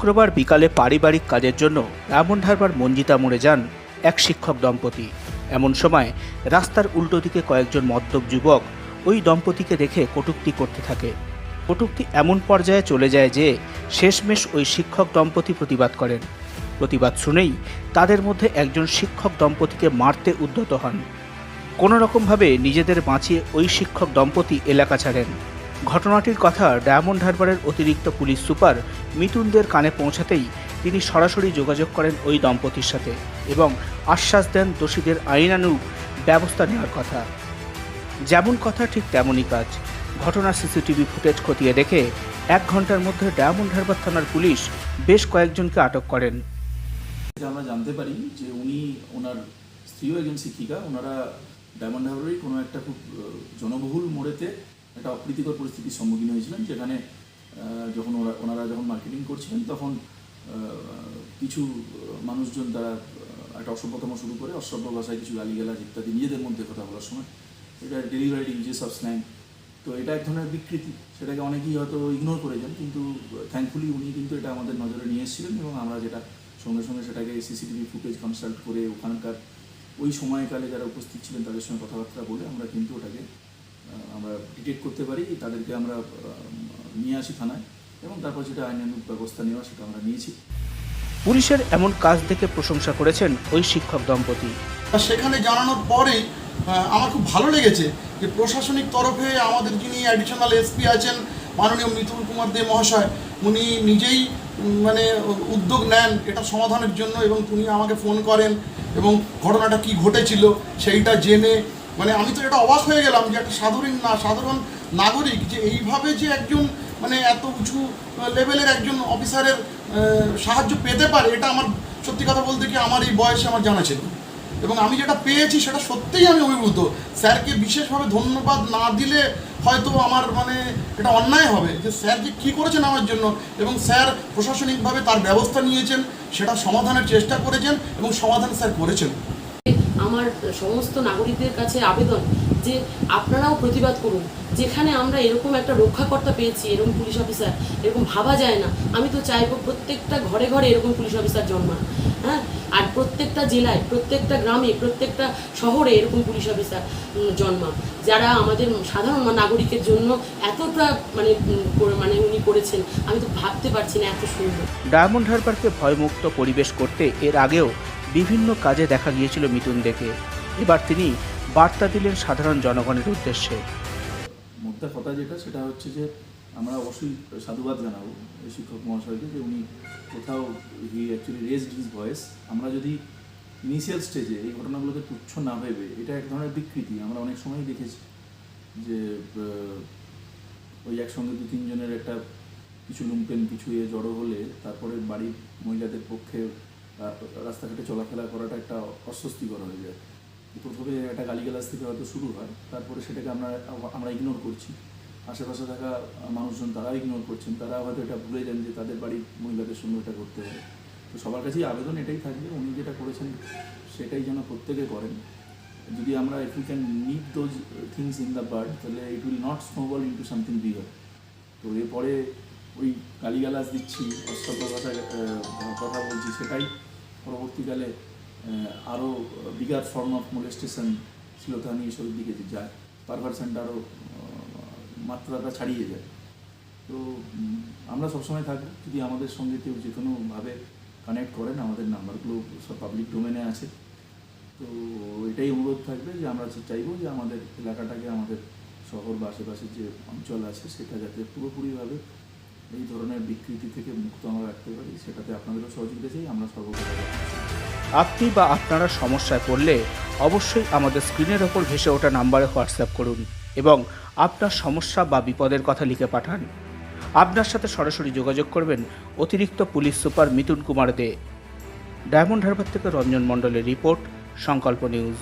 শুক্রবার বিকালে পারিবারিক কাজের জন্য ডায়মন্ড হারবার মঞ্জিতা মোড়ে যান এক শিক্ষক দম্পতি। এমন সময় রাস্তার উল্টো দিকে কয়েকজন মদ্যপ যুবক ওই দম্পতিকে দেখে কটূক্তি করতে থাকে। কটূক্তি এমন পর্যায়ে চলে যায় যে শেষমেশ ওই শিক্ষক দম্পতি প্রতিবাদ করেন। প্রতিবাদ শুনেই তাদের মধ্যে একজন শিক্ষক দম্পতিকে মারতে উদ্যত হন। কোনো রকমভাবে নিজেদের বাঁচিয়ে ওই শিক্ষক দম্পতি এলাকা ছাড়েন। ঘটনাটির কথা ডায়মন্ড হারবারের অতিরিক্ত পুলিশ সুপার মিতুনদের কানে পৌঁছাতেই তিনি সরাসরি যোগাযোগ করেন ওই দম্পতির সাথে এবং আশ্বাস দেন দোষীদের আইনানুগ ব্যবস্থা নেওয়ার কথা। যেমন কথা ঠিক তেমনই কাজ। ঘটনার সিসিটিভি ফুটেজ খতিয়ে দেখে এক ঘণ্টার মধ্যে ডায়মন্ড হারবার থানার পুলিশ বেশ কয়েকজনকে আটক করেন। আমরা জানতে পারি যে উনি ওনার স্ত্রীও একজন শিক্ষিকা ওনারা ডায়মন্ড হারবারের কোনো একটা খুব জনবহুল মোড়েতে একটা অপ্রীতিকর পরিস্থিতির সম্মুখীন হয়েছিলেন যেখানে যখন ওরা, ওনারা যখন মার্কেটিং করছিলেন, তখন কিছু মানুষজন তারা একটা অসভ্যতম শুরু করে অসভ্য ভাষায় কিছু গালিগালাজ ইত্যাদি নিজেদের মধ্যে কথা বলার সময়। এটা ডেলিভারি ইউজেস অফ স্ল্যাং তো এটা এক ধরনের বিকৃতি, সেটাকে অনেকেই হয়তো ইগনোর করে যান, কিন্তু থ্যাঙ্কফুলি উনি কিন্তু এটা আমাদের নজরে নিয়ে এসেছিলেন এবং আমরা যেটা সঙ্গে সঙ্গে সেটাকে সিসিটিভি ফুটেজ কনসাল্ট করে ওখানকার ওই সময়কালে যারা উপস্থিত ছিলেন তাদের সঙ্গে কথাবার্তা বলে আমরা কিন্তু ওটাকে আমরা ডিটেক্ট করতে পারি তাদেরকে আমরা নিয়ে আসি থানায় এবং তারপর যেটা আইনানুগ ব্যবস্থা নেওয়া সেটা আমরা নিয়েছি। পুলিশের এমন কাজ দেখে প্রশংসা করেছেন ওই শিক্ষক দম্পতি। আর সেখানে জানানোর পরেই আহ, আমার খুব ভালো লেগেছে যে প্রশাসনিক তরফে আমাদের যিনি অ্যাডিশনাল এসপি আছেন মাননীয় মিতুল কুমার দে মহাশয় উনি নিজেই মানে উদ্যোগ নেন এটা সমাধানের জন্য এবং উনি আমাকে ফোন করেন এবং ঘটনাটা কি ঘটেছিল সেইটা জেনে মানে আমি তো এটা অবাক হয়ে গেলাম যে একটা সাধারণ না, সাধারণ নাগরিক যে এইভাবে যে একজন মানে এত উঁচু লেভেলের একজন অফিসারের সাহায্য পেতে পারে, এটা আমার সত্যি কথা বলতে কি আমার এই বয়সে আমার জানা ছিল। এবং আমি যেটা পেয়েছি সেটা সত্যিই আমি অভিভূত। স্যারকে বিশেষভাবে ধন্যবাদ না দিলে হয়তো আমার মানে এটা অন্যায় হবে যে স্যার যে কী করেছেন আমার জন্য এবং স্যার প্রশাসনিকভাবে তার ব্যবস্থা নিয়েছেন, সেটা সমাধানের চেষ্টা করেছেন এবং সমাধান স্যার করেছেন। আমার সমস্ত নাগরিকদের কাছে আবেদন যে আপনারাও প্রতিবাদ করুন। যেখানে আমরা এরকম একটা রক্ষাকর্তা পেয়েছি এরকম পুলিশ অফিসার এরকম ভাবা যায় না। আমি তো চাইব প্রত্যেকটা ঘরে ঘরে এরকম পুলিশ অফিসার জন্মান হ্যাঁ? আর প্রত্যেকটা জেলায় প্রত্যেকটা গ্রামে প্রত্যেকটা শহরে এরকম পুলিশ অফিসার উম, জন্মাক। যারা আমাদের সাধারণ নাগরিকের জন্য এতটা মানে মানে উনি করেছেন আমি তো ভাবতে পারছি না এত সুন্দর। ডায়মন্ড হারবারকে ভয়মুক্ত পরিবেশ করতে এর আগেও বিভিন্ন কাজে দেখা গিয়েছিল মিতুন দেখে। এবার তিনি বার্তা দিলেন সাধারণ জনগণের উদ্দেশ্যে। মোদ্দা কথা যেটা, সেটা হচ্ছে যে আমরা অবশ্যই সাধুবাদ জানাব এই শিক্ষক মহাশয়কে যে উনি কোথাও he actually raised his voice আমরা যদি ইনিশিয়াল স্টেজে এই ঘটনাগুলোকে তুচ্ছ না ভেবে, এটা এক ধরনের বিকৃতি, আমরা অনেক সময়ই দেখেছি যে ওই একসঙ্গে দু তিনজনের একটা কিছু লুম্পেন, কিছু এ জড়ো হলে তারপরে বাড়ির মহিলাদের পক্ষে রাস্তাঘাটে চলাফেরা করাটা একটা অস্বস্তিকর হয়ে যায়। প্রথমে একটা গালিগালাজ থেকে হয়তো শুরু হয়, তারপরে সেটাকে আমরা আমরা ইগনোর করছি। আশেপাশে থাকা মানুষজন তারাও ইগনোর করছেন তারা হয়তো এটা ভুলে যান যে তাদের বাড়ির মহিলাদের সঙ্গে এটা করতে হবে। তো সবার কাছেই আবেদন এটাই থাকবে, উনি যেটা করেছেন সেটাই যেন প্রত্যেকে করেন। যদি আমরা if you can nip those things in the bud তাহলে it will not snowball into something bigger তো এরপরে ওই গালিগালাজ দিচ্ছি অসভ্য ভাষায় কথা বলছি সেটাই পরবর্তীকালে আরও বিগার ফর্ম অফ মোলেস্টেশন শ্লীলতাহানি এসবের দিকে যে যায় পারভারশনটা আরও মাত্রাটা ছাড়িয়ে যায়। তো আমরা সবসময় থাকব। যদি আমাদের সঙ্গে কেউ যে কোনোভাবে কানেক্ট করেন, আমাদের নাম্বারগুলো সব পাবলিক ডোমেনে আছে। তো, এটাই অনুরোধ থাকবে যে আমরা চাইব যে আমাদের এলাকাটাকে, আমাদের শহর বা আশেপাশের যে অঞ্চল আছে, সেটা যাতে পুরোপুরিভাবে এই ধরনের বিকৃতি থেকে মুক্ত আমরা রাখতে পারি, সেটাতে আপনাদেরও সহযোগিতা চাই, আমরা সর্বদা আপনি বা আপনারা সমস্যায় পড়লে অবশ্যই আমাদের স্ক্রিনের ওপর ভেসে ওঠা নাম্বারে হোয়াটসঅ্যাপ করুন এবং আপনার সমস্যা বা বিপদের কথা লিখে পাঠান। আপনার সাথে সরাসরি যোগাযোগ করবেন অতিরিক্ত police super Mitun Kumar De. Diamond Harbour থেকে রঞ্জন মণ্ডলের রিপোর্ট, সংকল্প নিউজ।